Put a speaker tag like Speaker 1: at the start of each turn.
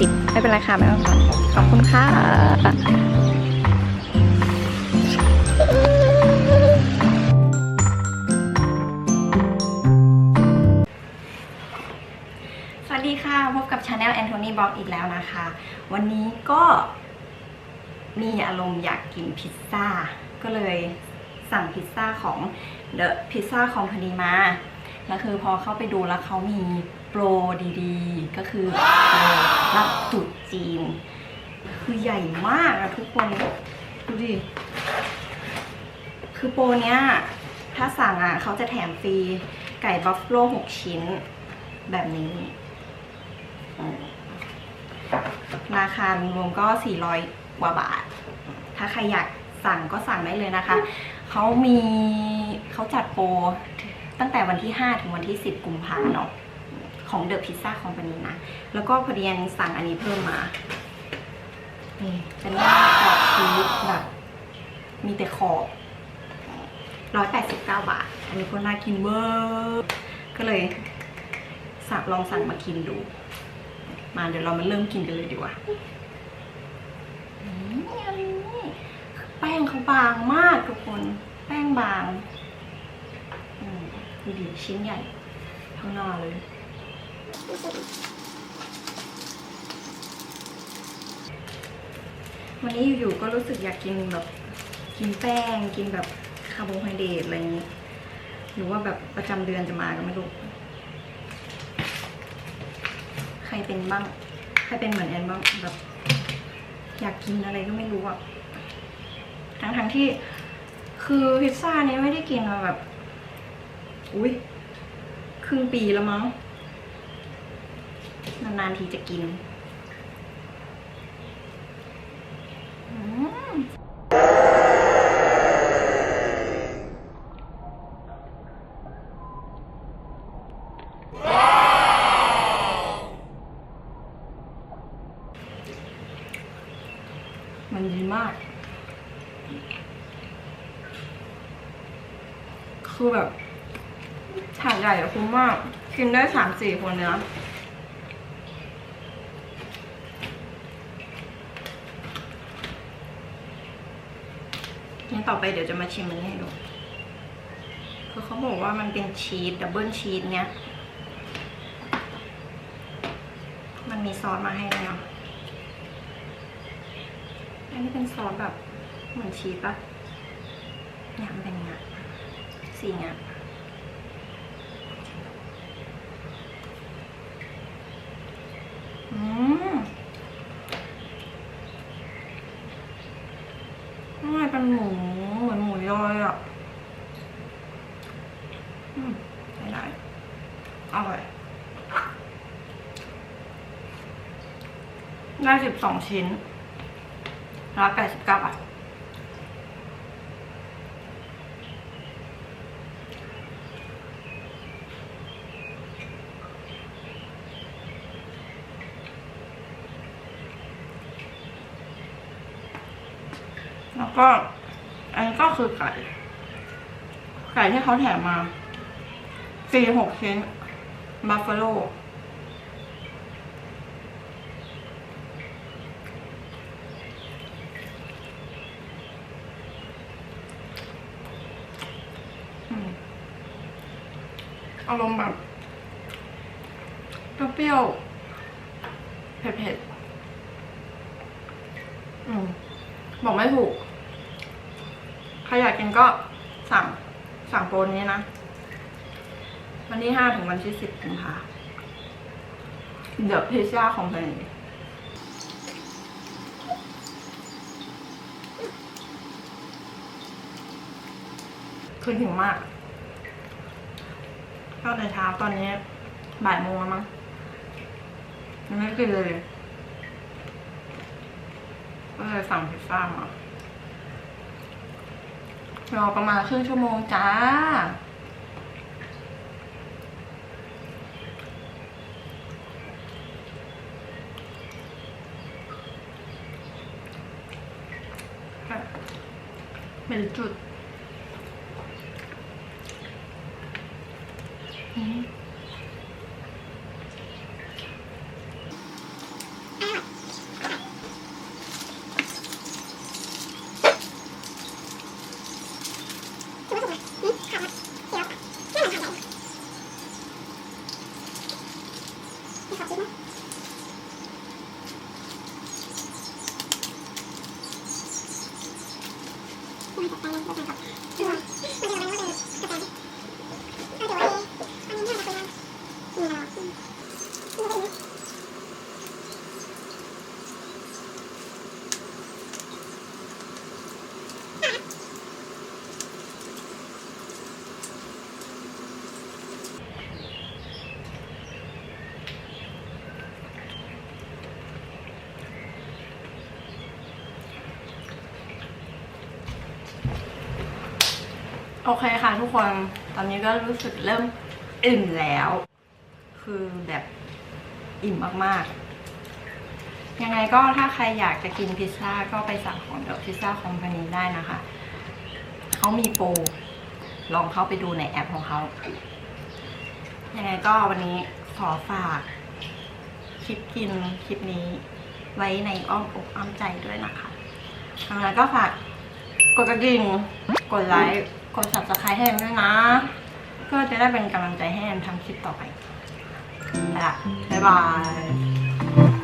Speaker 1: สิบไม่เป็นไรค่ะ ไม่ต้องทอนขอบคุณค่ะสวัสดีค่ะ พบกับชาแนลแอนโทนีบล็อกอีกแล้วนะคะ วันนี้ก็มีอารมณ์อยากกินพิซซ่า ก็เลยสั่งพิซซ่าของ The Pizza Company มา แล้วคือพอเข้าไปดูแล้วเขามีโปรดีๆ ก็คือโปรรับตรุษจีน คือใหญ่มากอะทุกคน ดูดิ คือโปรเนี้ย ถ้าสั่งอะเขาจะแถมฟรีไก่บัฟฟาโล6ชิ้น แบบนี้ ราคารวมก็ 400 กว่าบาท ถ้าใครอยากสั่งก็สั่งได้เลยนะคะ เขามีเขาจัดโปร ตั้งแต่วันที่ 5 ถึงวันที่ 10 กุมภาพันธ์เนาะของเดอะพิซซ่าคอมพานีนะ แล้วก็พอดีอันสั่งอันนี้เพิ่มมา นี่เป็นหน้ากรอบชีสแบบมีแต่ขอบร้อยแปดสิบเก้าบาท อันนี้ก็น่ากินเวอร์ก็เลยสั่งลองสั่งมากินดู มาเดี๋ยวเรามาเริ่มกินกันเลยดีกว่าแป้งเขาบางมากทุกคน แป้งบาง ดูดิชิ้นใหญ่ข้างหน้าเลย วันนี้อยู่ๆก็รู้สึกอยากกินแบบกินแป้ง กินแบบคาร์โบไฮเดรตอะไรอย่างนี้หรือว่าแบบประจำเดือนจะมาก็ไม่รู้ ใครเป็นบ้าง ใครเป็นเหมือนแอนบ้างแบบ อยากกินอะไรก็ไม่รู้อะทั้งทั้งๆที่คือพิซซ่านี้ไม่ได้กินมาแบบ อุ้ยครึ่งปีแล้วมั้งนานๆทีจะกินมันดีมาก คือแบบ ถาดใหญ่อะคุ้มมาก กินได้สามสี่คนเลยนะงั้นต่อไปเดี๋ยวจะมาชิมมันนี้ให้ดู คือเขาบอกว่ามันเป็นชีสดับเบิลชีสเนี้ยมันมีซอสมาให้ด้วยเนาะอันนี้เป็นซอสแบบเหมือนชีสปะเนี่ยมันเป็นอย่างเงี้ยสีเงี้ยอืม ข้างใน เป็นหมูเหมือนหมูยอยอะอืมได้อร่อยได้สิบสองชิ้นร้อยแปดสิบเก้าบาท ก็อันนี้ก็คือไก่ ไก่ที่เขาแถมมาสี่หกชิ้นบัฟฟาโลอารมณ์แบบเปรี้ยวเผ็ดๆบอกไม่ถูก รอยากกินก็สั่งสั่งโปรนี้นะ วันที่ห้าถึงวันที่สิบกุมภาเดี๋ยวพิซซ่าของเพลงคือหิวมากข้าวในเช้าตอนนี้บ่ายโมงแล้วมั้งยังไม่กินเลย ก็เลยสั่งพิซซ่ามา รอประมาณครึ่งชั่วโมงจ้า เป็นจุดอื ちょっと待って。 อเคค่ะทุกคน ตอนนี้ก็รู้สึกเริ่มอิ่มแล้ว คือแบบอิ่มมากๆ ยังไงก็ถ้าใครอยากจะกินพิซซ่าก็ไปสั่งของเดอะพิซซ่าคอมพานีได้นะคะ เขามีโปร ลองเข้าไปดูในแอปของเขา ยังไงก็วันนี้ขอฝากคลิปกินคลิปนี้ ไว้ในอ้อมอกอ้อมใจด้วยนะคะทางนั้นก็ฝากกดกระดิ่งกดไลค์ กด subscribe ให้แอมด้วยนะ เพื่อจะได้เป็นกำลังใจให้แอมทำคลิปต่อไปไปละบ๊ายบาย